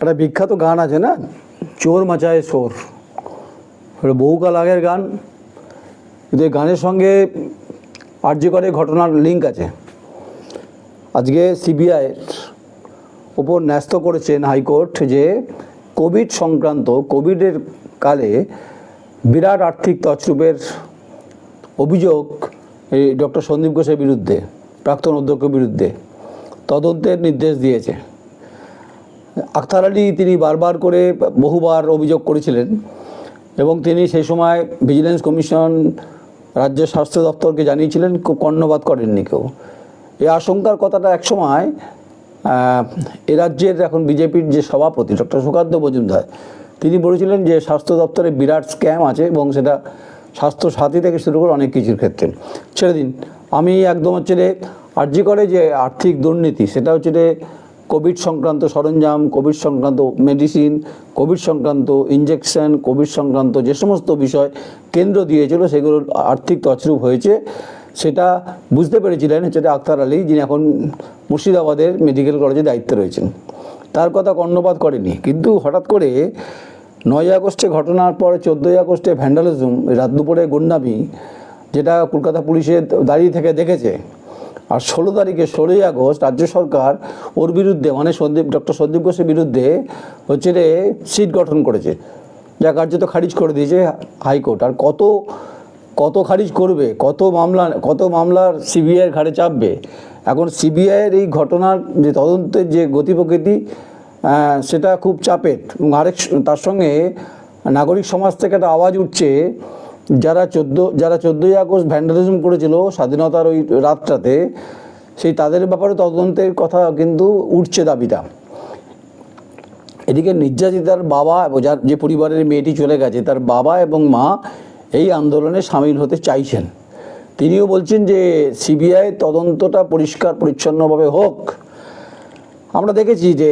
একটা বিখ্যাত গান আছে না? চোর মাচায় সোর বহুকাল আগের গান। কিন্তু এই গানের সঙ্গে আর্যকরের ঘটনার লিঙ্ক আছে। আজকে সিবিআইয়ের ওপর ন্যস্ত করেছেন হাইকোর্ট যে কোভিড সংক্রান্ত, কোভিডের কালে বিরাট আর্থিক তছরূপের অভিযোগ এই ডক্টর সন্দীপ ঘোষের বিরুদ্ধে, প্রাক্তন অধ্যক্ষের বিরুদ্ধে। তদন্তের নির্দেশ দিয়েছে। আখতার আলী তিনি বারবার করে বহুবার অভিযোগ করেছিলেন এবং তিনি সেই সময় ভিজিলেন্স কমিশন রাজ্য স্বাস্থ্য দপ্তরকে জানিয়েছিলেন কর্ণপাত করেননি কেউ। এই আশঙ্কার কথাটা একসময় এ রাজ্যের এখন বিজেপির যে সভাপতি ডক্টর সুকান্ত মজুমদার, তিনি বলেছিলেন যে স্বাস্থ্য দপ্তরে বিরাট স্ক্যাম আছে এবং সেটা স্বাস্থ্য সাথী থেকে শুরু করে অনেক কিছুর ক্ষেত্রে। ছেড়ে দিন, আমি একদম হচ্ছে আর্জি করে যে আর্থিক দুর্নীতি, সেটা হচ্ছে রে কোভিড সংক্রান্ত সরঞ্জাম, কোভিড সংক্রান্ত মেডিসিন কোভিড সংক্রান্ত ইঞ্জেকশন কোভিড সংক্রান্ত যে সমস্ত বিষয় কেন্দ্র দিয়েছিল, সেগুলো আর্থিক তছরূপ হয়েছে। সেটা বুঝতে পেরেছিলেন হচ্ছে আক্তার আলী, যিনি এখন মুর্শিদাবাদের মেডিকেল কলেজে দায়িত্বে রয়েছেন। তার কথা কর্ণপাত করেনি। কিন্তু হঠাৎ করে নয় আগস্টে ঘটনার পরে চোদ্দোই আগস্টে ভ্যান্ডালিজম রাত দুপুরে গুন্ডামি, যেটা কলকাতা পুলিশে দাঁড়িয়ে থেকে দেখেছে আর ষোলো তারিখে ষোলোই আগস্ট রাজ্য সরকার ওর বিরুদ্ধে মানে সন্দীপ, ডক্টর সন্দীপ ঘোষের বিরুদ্ধে হচ্ছে রে সিট গঠন করেছে। যা কার্যত খারিজ করে দিয়েছে হাইকোর্ট। আর কত কত খারিজ করবে, কত মামলা, কত মামলার সিবিআইয়ের ঘাড়ে চাপবে? এখন সিবিআইয়ের এই ঘটনার যে তদন্তের যে গতি প্রকৃতি সেটা খুব চাপের। এবং আরেক তার সঙ্গে নাগরিক সমাজ থেকে একটা আওয়াজ উঠছে যারা চোদ্দ, যারা চোদ্দোই আগস্ট ভ্যান্ডালিজম করেছিল স্বাধীনতার ওই রাতটাতে, সেই তাদের ব্যাপারে তদন্তের কথা কিন্তু উঠছে দাবিটা। এদিকে নির্যাতিতার বাবা যার যে পরিবারের মেয়েটি চলে গেছে, তার বাবা এবং মা এই আন্দোলনে সামিল হতে চাইছেন। তিনিও বলছেন যে সিবিআই তদন্তটা পরিষ্কার, পরিচ্ছন্নভাবে হোক। আমরা দেখেছি যে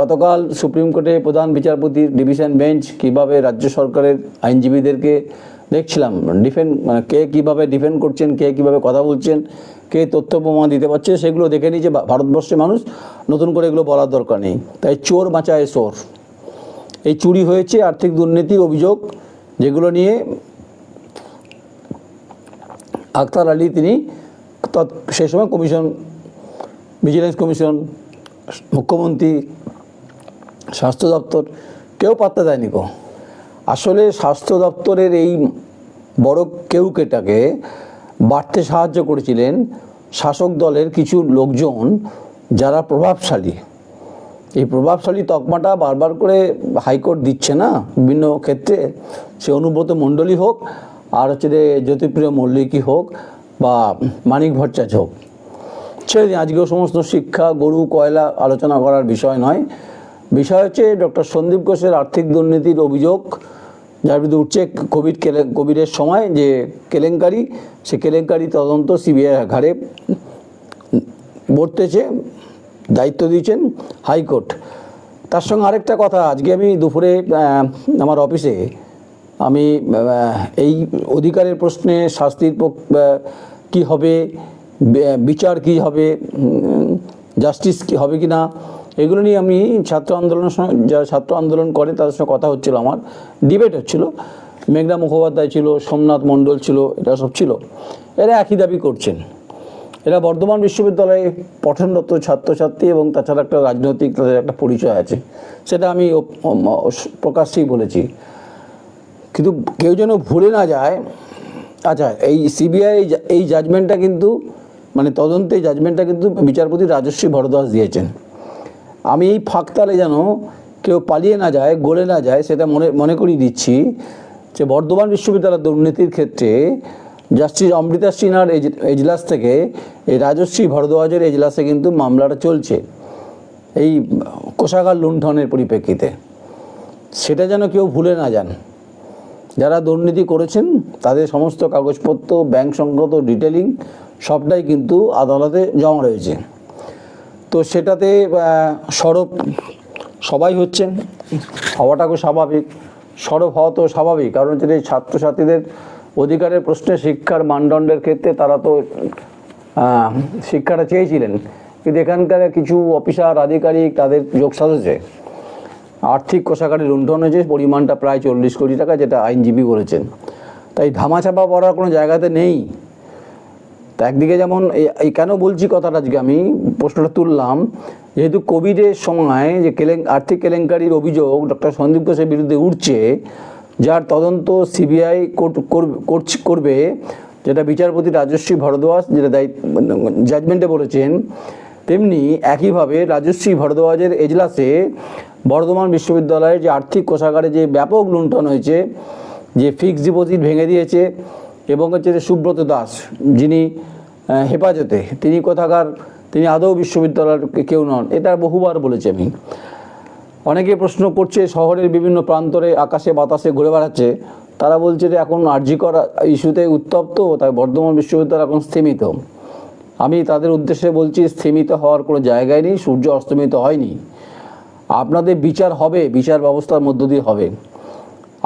গতকাল সুপ্রিম কোর্টে প্রধান বিচারপতির ডিভিশন বেঞ্চ কীভাবে রাজ্য সরকারের আইনজীবীদেরকে দেখছিলাম ডিফেন্ড মানে কে কীভাবে ডিফেন্ড করছেন, কে কীভাবে কথা বলছেন, কে তথ্য প্রমাণ দিতে পারছে, সেগুলো দেখে নিয়ে যে ভারতবর্ষের মানুষ, নতুন করে এগুলো বলার দরকার নেই। তাই চোর বাঁচায় চোর। এই চুরি হয়েছে, আর্থিক দুর্নীতির অভিযোগ, যেগুলো নিয়ে আখতার আলী তিনি তৎ সেই সময় কমিশন ভিজিলেন্স কমিশন, মুখ্যমন্ত্রী, স্বাস্থ্য দপ্তর, কেউ পাত্তা দেয়নি গো। আসলে স্বাস্থ্য দপ্তরের এই বড় কেউকেটাকে বাড়তে সাহায্য করেছিলেন শাসক দলের কিছু লোকজন যারা প্রভাবশালী। এই প্রভাবশালী তকমাটা বারবার করে হাইকোর্ট দিচ্ছে না বিভিন্ন ক্ষেত্রে। সে অনুব্রত মণ্ডলী হোক, আর হচ্ছে যে জ্যোতিপ্রিয় মল্লিকই হোক বা মানিক ভট্টাচার্য হোক। ছেড়ে দিন, আজকেও সমস্ত শিক্ষা, গরু, কয়লা আলোচনা করার বিষয় নয়। বিষয় হচ্ছে ডক্টর সন্দীপ ঘোষের আর্থিক দুর্নীতির অভিযোগ, যার বিরুদ্ধে উঠছে কোভিড কোভিডের সময় যে কেলেঙ্কারি, সে কেলেঙ্কারি তদন্ত সিবিআই ঘাড়ে বর্তেছে, দায়িত্ব দিয়েছেন হাইকোর্ট। তার সঙ্গে আরেকটা কথা, আজকে আমি দুপুরে আমার অফিসে আমি এই অধিকারের প্রশ্নে শাস্তির কি হবে বিচার কি হবে জাস্টিস কি হবে কি না এগুলো নিয়ে আমি ছাত্র আন্দোলনের সঙ্গে, যারা ছাত্র আন্দোলন করে তাদের সঙ্গে কথা হচ্ছিল আমার ডিবেট হচ্ছিল। মেঘনা মুখোপাধ্যায় ছিল, সোমনাথ মণ্ডল ছিল এটা সব ছিল। এরা একই দাবি করছেন। এরা বর্ধমান বিশ্ববিদ্যালয়ে পঠনরত ছাত্রছাত্রী এবং তাছাড়া একটা রাজনৈতিক, তাদের একটা পরিচয় আছে। সেটা আমি প্রকাশ্যেই বলেছি। কিন্তু কেউ যেন ভুলে না যায় আচ্ছা এই সিবিআই এই জাজমেন্টটা কিন্তু মানে তদন্তে জাজমেন্টটা কিন্তু বিচারপতি রাজশ্রী ভরদ্বাজ দিয়েছেন। আমি এই ফাঁকতালে যেন কেউ পালিয়ে না যায়, গলে না যায়, সেটা মনে মনে করিয়ে দিচ্ছি যে বর্ধমান বিশ্ববিদ্যালয়ের দুর্নীতির ক্ষেত্রে জাস্টিস অমৃতা সিনহার এজ- এজলাস থেকে এই রাজশ্রী ভরদ্বাজের এজলাসে কিন্তু মামলাটা চলছে। এই কোষাগার লুণ্ঠনের পরিপ্রেক্ষিতে। সেটা যেন কেউ ভুলে না যান। যারা দুর্নীতি করেছেন, তাদের সমস্ত কাগজপত্র, ব্যাংক সংক্রান্ত ডিটেলিং সবটাই কিন্তু আদালতে জমা রয়েছে। তো সেটাতে সরব সবাই হচ্ছেন। হওয়াটা খুব স্বাভাবিক। সরব হওয়া তো স্বাভাবিক, কারণ হচ্ছে ছাত্রছাত্রীদের অধিকারের প্রশ্নে শিক্ষার মানদণ্ডের ক্ষেত্রে তারা তো শিক্ষাটা চেয়েছিলেন। কিন্তু এখানকার কিছু অফিসার, আধিকারিক তাদের যোগ সাজেছে আর্থিক কোষাগারে লুণ্ঠন হয়েছে, পরিমাণটা প্রায় চল্লিশ কোটি টাকা, যেটা আইনজীবী বলেছেন তাই ধামাচাপা পড়ার কোনো জায়গাতে নেই। তা একদিকে যেমন এই- কেন বলছি কথাটা আজকে আমি, প্রশ্নটা তুললাম, যেহেতু কোভিডের সময় যে কেলেং, আর্থিক কেলেঙ্কারির অভিযোগ ডক্টর সন্দীপ ঘোষের বিরুদ্ধে উঠছে, যার তদন্ত সিবিআই করবে, যেটা বিচারপতি রাজশ্রী ভরদ্বাজ যেটা দায়িত্ব জাজমেন্টে বলেছেন, তেমনি একইভাবে রাজশ্রী ভরদ্বাজের এজলাসে বর্ধমান বিশ্ববিদ্যালয়ের যে আর্থিক কোষাগারে যে ব্যাপক লুণ্ঠন হয়েছে, যে ফিক্সড ডিপোজিট ভেঙে দিয়েছে এবং হচ্ছে যে সুব্রত দাস, যিনি হেফাজতে, তিনি কোথাকার, তিনি আদৌ বিশ্ববিদ্যালয়ের কেউ নন, এটা বহুবার বলেছি আমি। অনেকে প্রশ্ন করছে, শহরের বিভিন্ন প্রান্তরে আকাশে বাতাসে ঘুরে বেড়াচ্ছে, তারা বলছে যে এখন আর্জি করা ইস্যুতে উত্তপ্ত, তাই বর্ধমান বিশ্ববিদ্যালয় এখন স্থিমিত। আমি তাদের উদ্দেশ্যে বলছি, স্থিমিত হওয়ার কোনো জায়গায় নেই, সূর্য অস্তমিত হয়নি। আপনাদের বিচার হবে, বিচার ব্যবস্থার মধ্য দিয়ে হবে।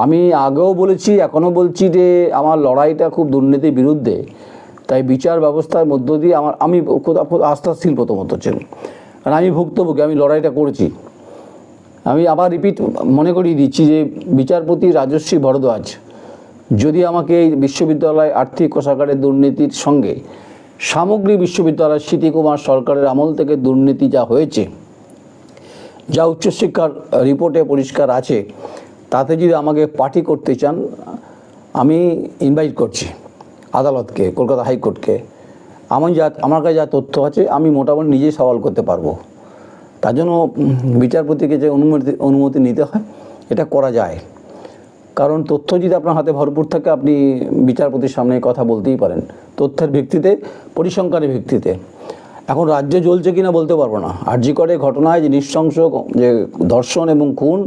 আমি আগেও বলেছি, এখনও বলছি যে আমার লড়াইটা খুব দুর্নীতির বিরুদ্ধে। তাই বিচার ব্যবস্থার মধ্য দিয়ে আমার, আমি আস্থাশীল প্রথমত হচ্ছেন কারণ আমি ভুক্তভোগী, আমি লড়াইটা করেছি। আমি আবার রিপিট মনে করিয়ে দিচ্ছি যে বিচারপতি রাজশ্রী ভরদ্বাজ যদি আমাকে এই বিশ্ববিদ্যালয় আর্থিক কোষাগারের দুর্নীতির সঙ্গে সামগ্রিক বিশ্ববিদ্যালয় স্মৃতিকুমার সরকারের আমল থেকে দুর্নীতি যা হয়েছে, যা উচ্চশিক্ষার রিপোর্টে পরিষ্কার আছে তাতে যদি আমাকে পার্টি করতে চান, আমি ইনভাইট করছি আদালতকে, কলকাতা হাইকোর্টকে। আমার যা, আমার কাছে যা তথ্য আছে, আমি মোটামুটি নিজেই সওয়াল করতে পারব। তার জন্য বিচারপতিকে যে অনুমতি অনুমতি নিতে হয়, এটা করা যায়। কারণ তথ্য যদি আপনার হাতে ভরপুর থাকে, আপনি বিচারপতির সামনে কথা বলতেই পারেন। তথ্যের ভিত্তিতে, পরিসংখ্যানের ভিত্তিতে। এখন রাজ্যে জ্বলছে কিনা বলতে পারব না। আরজি করে ঘটনায় যে নৃশংস যে ধর্ষণ এবং খুন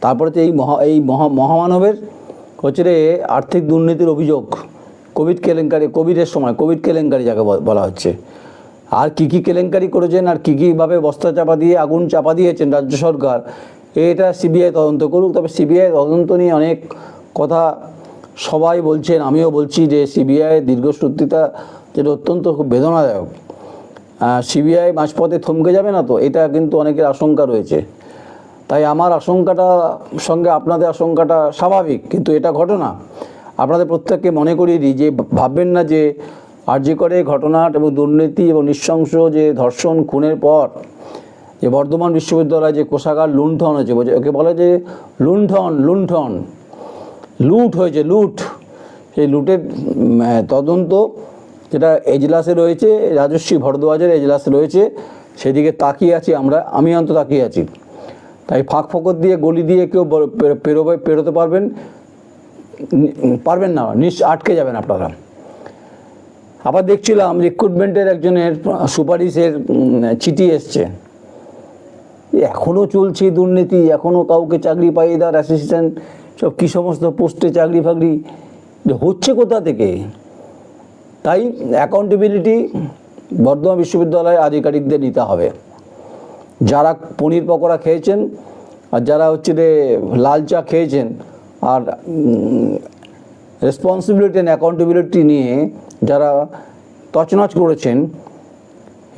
তারপরে তো এই মহা এই মহা, মহামানবের হচ্ছে রে আর্থিক দুর্নীতির অভিযোগ, কোভিড কেলেঙ্কারি, কোভিডের সময়, কোভিড কেলেঙ্কারি যাকে বল- হচ্ছে। আর কি কি কেলেঙ্কারি করেছেন আর কী কীভাবে বস্তা চাপা দিয়ে, আগুন চাপা দিয়েছেন রাজ্য সরকার, এটা সিবিআই তদন্ত করুক। তবে সিবিআই তদন্ত নিয়ে অনেক কথা সবাই বলছেন, আমিও বলছি যে সিবিআই দীর্ঘসূত্রিতা যেটা অত্যন্ত খুব বেদনাদায়ক। সিবিআই মাঝপথে থমকে যাবে না তো, এটা কিন্তু অনেকের আশঙ্কা রয়েছে। তাই আমার আশঙ্কাটা সঙ্গে আপনাদের আশঙ্কাটা স্বাভাবিক, কিন্তু এটা ঘটনা। আপনাদের প্রত্যেককে মনে করিয়ে দিই যে, ভাববেন না যে আর্জি করে ঘটনা এবং দুর্নীতি এবং নৃশংস যে ধর্ষণ, খুনের পর যে বর্ধমান বিশ্ববিদ্যালয়ে যে কোষাগার লুণ্ঠন হয়েছে, ওকে বলে যে লুণ্ঠন লুণ্ঠন, লুট হয়েছে, লুট। সেই লুটের তদন্ত যেটা এজলাসে রয়েছে রাজস্বী ভরদ্বাজের এজলাসে রয়েছে, সেদিকে তাকিয়ে আছি আমরা, আমি অন্ত তাকিয়ে আছি। তাই ফাঁক ফকর দিয়ে, গলি দিয়ে কেউ পেরোবে পেরোতে পারবেন পারবেন না নিশ আটকে যাবেন আপনারা। আবার দেখছিলাম রিক্রুটমেন্টের একজনের সুপারিশের চিঠি এসছে। এখনও চলছে দুর্নীতি এখনও কাউকে চাকরি পাইয়ে দেওয়ার অ্যাসিস্ট্যান্ট সব কী সমস্ত পোস্টে চাকরি ফাকরি হচ্ছে কোথা থেকে? তাই অ্যাকাউন্টেবিলিটি বর্ধমান বিশ্ববিদ্যালয়ের আধিকারিকদের নিতে হবে। যারা পনির পকোড়া খেয়েছেন আর যারা হচ্ছে যে লাল চা খেয়েছেন আর রেসপন্সিবিলিটি অ্যান্ড অ্যাকাউন্টেবিলিটি নিয়ে যারা তছনছ করেছেন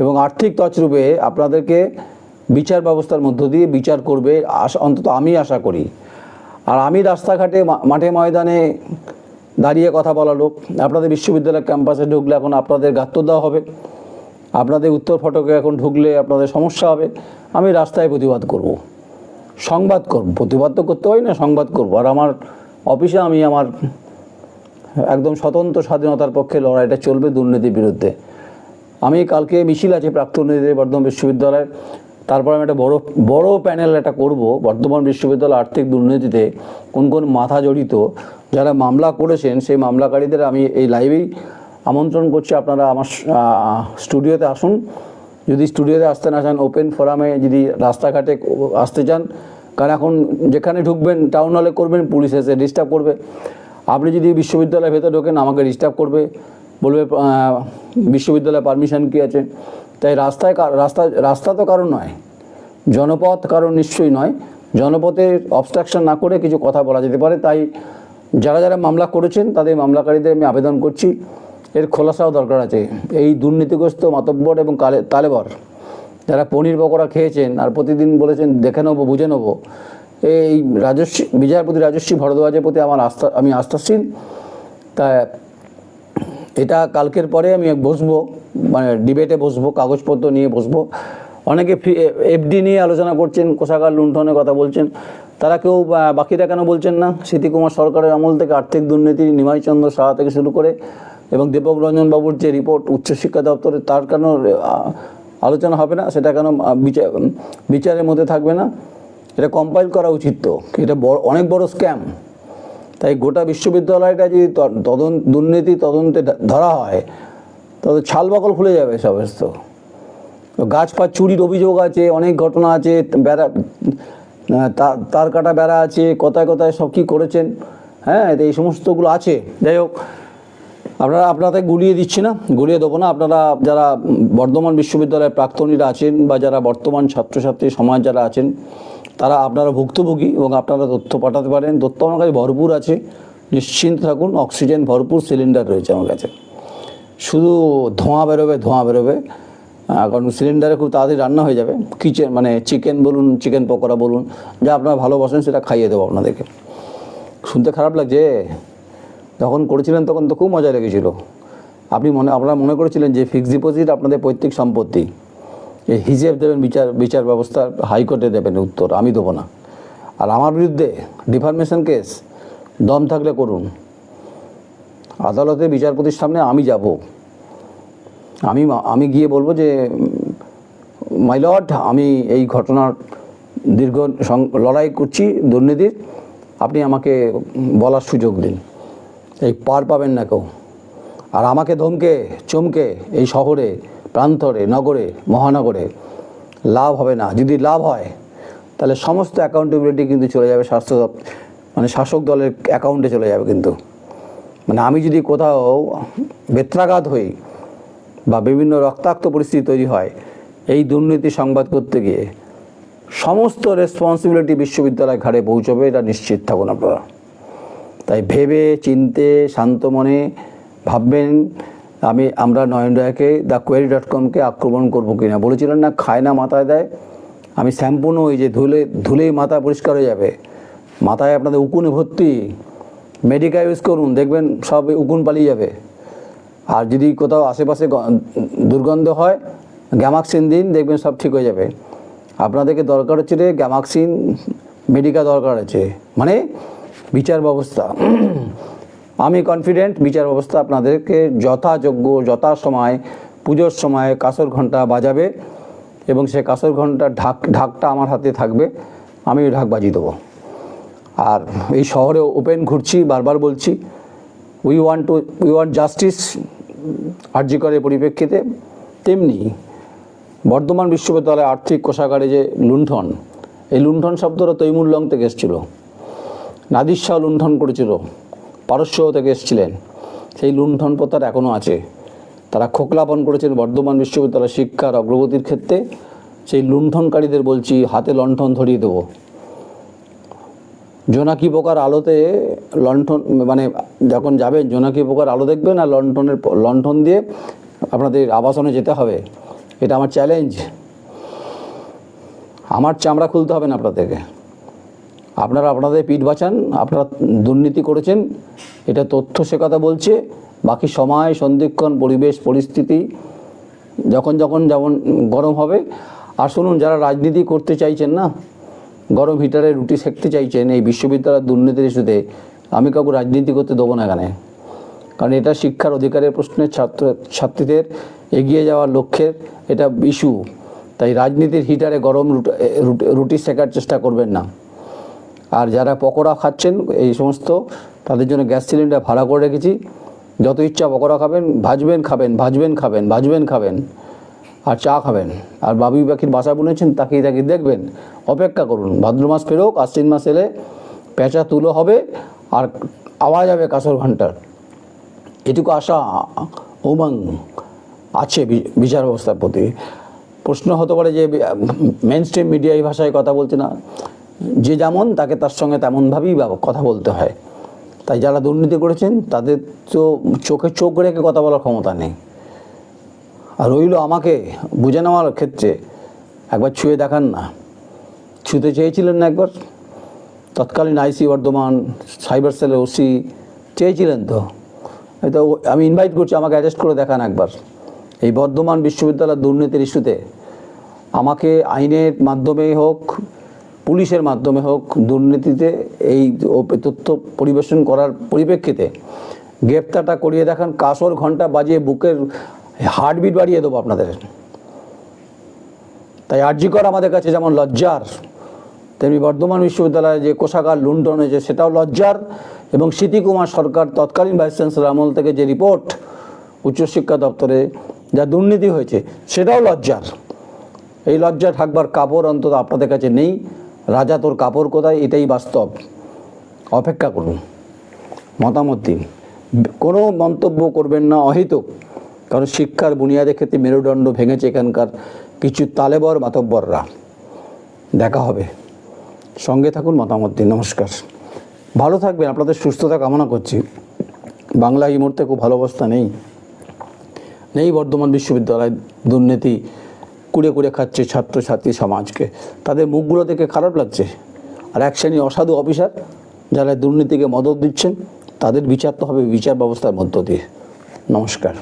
এবং আর্থিক তছরূপে আপনাদেরকে বিচার ব্যবস্থার মধ্য দিয়ে বিচার করবে, আশা, অন্তত আমি আশা করি। আর আমি রাস্তাঘাটে মাঠে ময়দানে দাঁড়িয়ে কথা বলা লোক, আপনাদের বিশ্ববিদ্যালয় ক্যাম্পাসে ঢুকলে এখন আপনাদের গাত্র দেওয়া হবে। আপনাদের উত্তর ফটকে এখন ঢুকলে আপনাদের সমস্যা হবে। আমি রাস্তায় প্রতিবাদ করব। সংবাদ করব। প্রতিবাদ তো করতে হয় না, সংবাদ করব। আর আমার অফিসে আমি আমার একদম স্বতন্ত্র স্বাধীনতার পক্ষে লড়াইটা চলবে দুর্নীতির বিরুদ্ধে। আমি কালকে মিছিল আছে প্রাক্তনীদের বর্ধমান বিশ্ববিদ্যালয়ের তারপর আমি একটা বড় বড় প্যানেল একটা করব বর্ধমান বিশ্ববিদ্যালয় আর্থিক দুর্নীতিতে। কোন কোন মাথা জড়িত, যারা মামলা করেছেন, সেই মামলাকারীদের আমি এই লাইভেই আমন্ত্রণ করছি আপনারা আমার স্টুডিওতে আসুন। যদি স্টুডিওতে আসতে না চান ওপেন ফোরামে যদি রাস্তাঘাটে আসতে চান, কারণ এখন যেখানে ঢুকবেন টাউন হলে করবেন পুলিশ এসে ডিস্টার্ব করবে। আপনি যদি বিশ্ববিদ্যালয়ের ভেতরে ঢোকেন, আমাকে ডিস্টার্ব করবে। বলবে বিশ্ববিদ্যালয়ে পারমিশন কী আছে? তাই রাস্তায় রাস্তা রাস্তা তো কারণ নয়। জনপথ কারণ নিশ্চয়ই নয়। জনপথে অবস্ট্রাকশন না করে কিছু কথা বলা যেতে পারে। তাই যারা যারা মামলা করেছেন, তাদের মামলাকারীদের আমি আবেদন করছি। এর খোলাসাও দরকার আছে। এই দুর্নীতিগ্রস্ত মাতব্বর এবং কালে, তালেবর যারা পনির পকোড়া খেয়েছেন আর প্রতিদিন বলেছেন, দেখে নেব, বুঝে নেব। এই রাজস্বী, বিচারপতি রাজস্বী ভরদ্বাজের প্রতি আমার আস্থা, আমি আস্থাশীল। তা এটা কালকের পরে আমি বসবো মানে ডিবেটে বসবো, কাগজপত্র নিয়ে বসবো। অনেকে এফডি নিয়ে আলোচনা করছেন, কোষাগার লুণ্ঠনের কথা বলছেন। তারা কেউ বাকিরা কেন বলছেন না? স্মৃতিকুমার সরকারের আমল থেকে আর্থিক দুর্নীতি, নিমাইচন্দ্র সাহা থেকে শুরু করে এবং দীপক রঞ্জন বাবুর যে রিপোর্ট উচ্চশিক্ষা দপ্তরে, তার কেন আলোচনা হবে না? সেটা কেন বিচার বিচারের মধ্যে থাকবে না? এটা কম্পাইল করা উচিত তো এটা বড়, অনেক বড় স্ক্যাম তাই গোটা বিশ্ববিদ্যালয়টা যদি তদন্ত, দুর্নীতি তদন্তে ধরা হয় তবে ছাল বাকল খুলে যাবে সমস্ত। গাছ পাত চুরির অভিযোগ আছে, অনেক ঘটনা আছে, বেড়া তার কাটা বেড়া আছে, কোথায় কোথায় সব কী করেছেন? হ্যাঁ এই সমস্তগুলো আছে। যাই হোক আপনারা আপনাদের গুলিয়ে দিচ্ছি না, গুলিয়ে দেবো না। আপনারা যারা বর্ধমান বিশ্ববিদ্যালয়ের প্রাক্তনীরা আছেন বা যারা বর্তমান ছাত্রছাত্রী সমাজ যারা আছেন, তারা আপনারা ভুক্তভোগী এবং আপনারা তথ্য পাঠাতে পারেন। তথ্য আমার কাছে ভরপুর আছে। নিশ্চিন্ত থাকুন, অক্সিজেন ভরপুর সিলিন্ডার রয়েছে আমার কাছে। শুধু ধোঁয়া বেরোবে ধোঁয়া বেরোবে। কারণ সিলিন্ডারে খুব তাড়াতাড়ি রান্না হয়ে যাবে। কিচেন মানে চিকেন বলুন, চিকেন পকোড়া বলুন, যা আপনারা ভালোবাসেন সেটা খাইয়ে দেবো আপনাদেরকে। শুনতে খারাপ লাগছে? যখন করেছিলেন তখন তো খুব মজা লেগেছিল। আপনি মনে, আপনারা মনে করেছিলেন যে ফিক্সড ডিপোজিট আপনাদের পৈতৃক সম্পত্তি এই হিসেব দেবেন, বিচার বিচার ব্যবস্থা হাইকোর্টে দেবেন উত্তর, আমি দেবো না। আর আমার বিরুদ্ধে ডিফার্মেশন কেস দম থাকলে করুন। আদালতে বিচারপতির সামনে আমি যাব। আমি আমি গিয়ে বলব যে মাই লর্ড আমি এই ঘটনার দীর্ঘ লড়াই করছি দুর্নীতির। আপনি আমাকে বলার সুযোগ দিন। এই পার পাবেন না কেউ। আর আমাকে ধমকে, চমকে এই শহরে, প্রান্তরে, নগরে, মহানগরে লাভ হবে না। যদি লাভ হয়, তাহলে সমস্ত অ্যাকাউন্টেবিলিটি কিন্তু চলে যাবে স্বাস্থ্য মানে শাসক দলের অ্যাকাউন্টে চলে যাবে কিন্তু। মানে আমি যদি কোথাও বেত্রাঘাত হই বা বিভিন্ন রক্তাক্ত পরিস্থিতি তৈরি হয়, এই দুর্নীতি সংবাদ করতে গিয়ে সমস্ত রেসপন্সিবিলিটি বিশ্ববিদ্যালয় ঘাড়ে পৌঁছবে, এটা নিশ্চিত থাকুন আপনারা। তাই ভেবে, চিনতে, শান্ত মনে ভাববেন, আমি, আমরা নয়ন রায়কে দ্য কোয়েরি ডট কমকে আক্রমণ করব কি না বলেছিলেন না, খায় না, মাথায় দেয়। আমি শ্যাম্পু নই যে ধুলে, ধুলেই মাথা পরিষ্কার হয়ে যাবে। মাথায় আপনাদের উকুনে ভর্তি। মেডিকা ইউজ করুন, দেখবেন সব উকুন পালিয়ে যাবে। আর যদি কোথাও আশেপাশে দুর্গন্ধ হয়, গ্যামাক্সিন দিন, দেখবেন সব ঠিক হয়ে যাবে। আপনাদেরকে দরকার হচ্ছে রে, গ্যামাক্সিন, মেডিকা দরকার আছে। মানে বিচার ব্যবস্থা। আমি কনফিডেন্ট বিচার ব্যবস্থা আপনাদেরকে যথাযোগ্য, যথাসময়, পুজোর সময় কাসর ঘণ্টা বাজাবে এবং সে কাসর ঘণ্টার ঢাক, ঢাকটা আমার হাতে থাকবে, আমি ঢাক বাজিয়ে দেবো। আর এই শহরে ওপেন ঘুরছি, বারবার বলছি we want to we want justice আর্যিকরের পরিপ্রেক্ষিতে। তেমনি বর্ধমান বিশ্ববিদ্যালয়ে আর্থিক কোষাগারে যে লুণ্ঠন, এই লুণ্ঠন শব্দটা তৈমুল্লং থেকে এসেছিল। নাদির শাহ লুণ্ঠন করেছিল। পারস্য থেকে এসেছিলেন। সেই লুণ্ঠন প্রথার এখনও আছে। তারা খোকলাপন করেছেন বর্ধমান বিশ্ববিদ্যালয় শিক্ষার অগ্রগতির ক্ষেত্রে। সেই লুণ্ঠনকারীদের বলছি, হাতে লণ্ঠন ধরিয়ে দেবো। জোনাকি পোকার আলোতে লণ্ঠন মানে যখন যাবেন জোনাকি পোকার আলো দেখবেন আর লণ্ঠনের লণ্ঠন দিয়ে আপনাদের আবাসনে যেতে হবে। এটা আমার চ্যালেঞ্জ আমার চামড়া খুলতে হবে না আপনাদেরকে। আপনারা আপনাদের পিঠ বাঁচান, আপনারা দুর্নীতি করেছেন, এটা তথ্য সে কথা বলছে, বাকি সময়, সন্ধিক্ষণ, পরিবেশ, পরিস্থিতি, যখন যখন যেমন গরম হবে, আর শুনুন, যারা রাজনীতি করতে চাইছেন না, গরম হিটারে রুটি সেঁকতে চাইছেন এই বিশ্ববিদ্যালয়ের দুর্নীতির ইস্যুতে, আমি কাউকে রাজনীতি করতে দেবো না এখানে। কারণ এটা শিক্ষার অধিকারের প্রশ্নে ছাত্র, ছাত্রীদের এগিয়ে যাওয়ার লক্ষ্যের এটা ইস্যু তাই রাজনীতির হিটারে গরম রুটি- রুটি শেখার চেষ্টা করবেন না। আর যারা পকোড়া খাচ্ছেন, এই সমস্ত, তাদের জন্য গ্যাস সিলিন্ডার ভাড়া করে রেখেছি। যত ইচ্ছা পকোড়া খাবেন, ভাজবেন খাবেন ভাজবেন খাবেন ভাজবেন, খাবেন, আর চা খাবেন। আর বাবুই পাখির বাসা বুনেছেন, তাকিয়ে তাকিয়ে দেখবেন। অপেক্ষা করুন, ভাদ্র মাস ফেরোক, আশ্বিন মাস এলে পেঁচা তুলো হবে, আর আওয়াজ হবে কাসর ঘণ্টার। এটুকু আশা, উমাং আছে বিচার ব্যবস্থার প্রতি। প্রশ্ন হতে পারে যে মেন স্ট্রিম মিডিয়া এই ভাষায় কথা বলছে না। যে যেমন তাকে তার সঙ্গে তেমনভাবেই কথা বলতে হয়। তাই যারা দুর্নীতি করেছেন, তাদের তো চোখে চোখ রেখে কথা বলার ক্ষমতা নেই। আর রইল আমাকে বুঝে নেওয়ার ক্ষেত্রে, একবার ছুঁয়ে দেখান না। ছুঁতে চেয়েছিলেন না একবার? তৎকালীন আইসি বর্ধমান, সাইবার সেলের ওসি চেয়েছিলেন তো? ও- আমি ইনভাইট করছি, আমাকে অ্যাডজাস্ট করে দেখান একবার। এই বর্ধমান বিশ্ববিদ্যালয়ের দুর্নীতির ইস্যুতে আমাকে আইনের মাধ্যমেই হোক পুলিশের মাধ্যমে হোক, দুর্নীতিতে এই তথ্য পরিবেশন করার পরিপ্রেক্ষিতে গ্রেপ্তারটা করিয়ে দেখান, কাসর ঘণ্টা বাজিয়ে বুকের হার্টবিট বাড়িয়ে দেবো আপনাদের। তাই আর্যিকর আমাদের কাছে যেমন লজ্জার, তেমনি বর্ধমান বিশ্ববিদ্যালয়ে যে কোষাগার লুণ্ঠন হয়েছে সেটাও লজ্জার এবং স্মৃতিকুমার সরকার তৎকালীন ভাইস চ্যান্সেলর আমল থেকে যে রিপোর্ট উচ্চশিক্ষা দপ্তরে যা দুর্নীতি হয়েছে সেটাও লজ্জার। এই লজ্জা থাকবার কাপড় অন্তত আপনাদের কাছে নেই। রাজা, তোর কাপড় কোথায়? এটাই বাস্তব। অপেক্ষা করুন। মতামত দিন। কোনো মন্তব্য করবেন না, অহিতুক। কারণ শিক্ষার বুনিয়াদের ক্ষেত্রে মেরুদণ্ড ভেঙেছে এখানকার কিছু তালেবর মাতব্বররা। দেখা হবে। সঙ্গে থাকুন, মতামত দিন। নমস্কার। ভালো থাকবেন। আপনাদের সুস্থতা কামনা করছি। বাংলা এই মুহূর্তে খুব ভালো অবস্থা নেই। নেই বর্ধমান বিশ্ববিদ্যালয় দুর্নীতি কুড়ে কুড়ে খাচ্ছে ছাত্রছাত্রী সমাজকে। তাদের মুখগুলো দেখে খারাপ লাগছে। আর এক শ্রেণি অসাধু অফিসার যারা দুর্নীতিকে মদত দিচ্ছেন, তাদের বিচার তো হবে বিচার ব্যবস্থার মধ্য দিয়ে। নমস্কার।